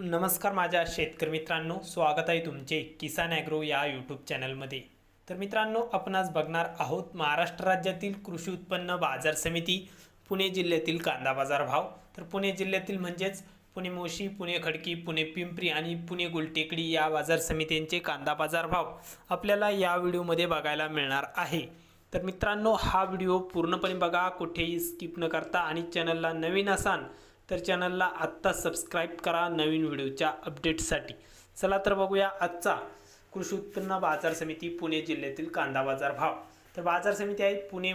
नमस्कार माझ्या शेतकरी मित्रांनो स्वागत आहे तुमचे किसान ॲग्रो या यूट्यूब चॅनलमध्ये. तर मित्रांनो आपण आज बघणार आहोत महाराष्ट्र राज्यातील कृषी उत्पन्न बाजार समिती पुणे जिल्ह्यातील कांदा बाजार भाव. तर पुणे जिल्ह्यातील म्हणजेच पुणे मोशी पुणे खडकी पुणे पिंपरी आणि पुणे गुलटेकडी या बाजार समित्यांचे कांदा बाजार भाव आपल्याला या व्हिडिओमध्ये बघायला मिळणार आहे. तर मित्रांनो हा व्हिडिओ पूर्णपणे बघा कुठेही स्किप न करता आणि चॅनलला नवीन असाल तर चॅनलला आत्ता सबस्क्राईब करा नवीन व्हिडिओच्या अपडेटसाठी चला तर बघूया आजचा कृषी उत्पन्न बाजार समिती पुणे जिल्ह्यातील कांदा बाजार भाव. तर बाजार समिती आहे पुणे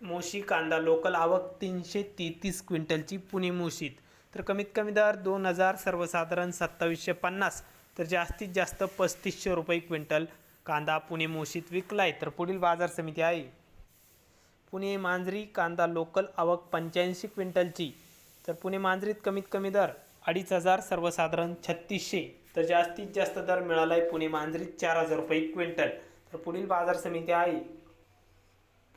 मोशी कांदा लोकल आवक तीनशे तेहतीस क्विंटलची पुणे मोशीत. तर कमीत कमी दर दोन हजार सर्वसाधारण सत्तावीसशे पन्नास तर जास्तीत जास्त पस्तीसशे रुपये क्विंटल कांदा पुणे मोशीत विकला आहे तर पुढील बाजार समिती आहे पुणे मांजरी कांदा लोकल आवक पंच्याऐंशी क्विंटलची. तर पुणे मांजरीत कमीत कमी दर अडीच हजार सर्वसाधारण छत्तीसशे. तर जास्तीत जास्त दर मिळाला आहे पुणे मांजरीत चार हजार रुपये क्विंटल. तर पुढील बाजार समिती आहे.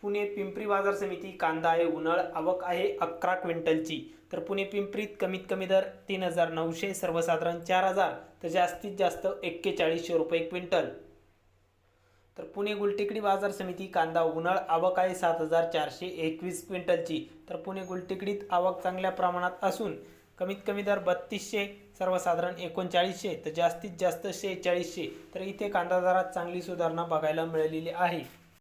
पुणे पिंपरी बाजार समिती कांदा आहे उन्हाळ आवक आहे अकरा क्विंटलची. तर पुणे पिंपरीत कमीत कमी दर तीन हजार नऊशे सर्वसाधारण चार हजार. तर जास्तीत जास्त एक्केचाळीसशे रुपये क्विंटल. तर पुणे गुलटेकडी बाजार समिती कांदा उन्हाळ आवक आहे सात हजार चारशे एकवीस क्विंटलची. तर पुणे गुलटेकडीत आवक चांगल्या प्रमाणात असून कमीत कमी दर बत्तीसशे सर्वसाधारण एकोणचाळीसशे तर जास्तीत जास्त शेहेचाळीसशे. तर इथे कांदा दरात चांगली सुधारणा बघायला मिळालेली आहे.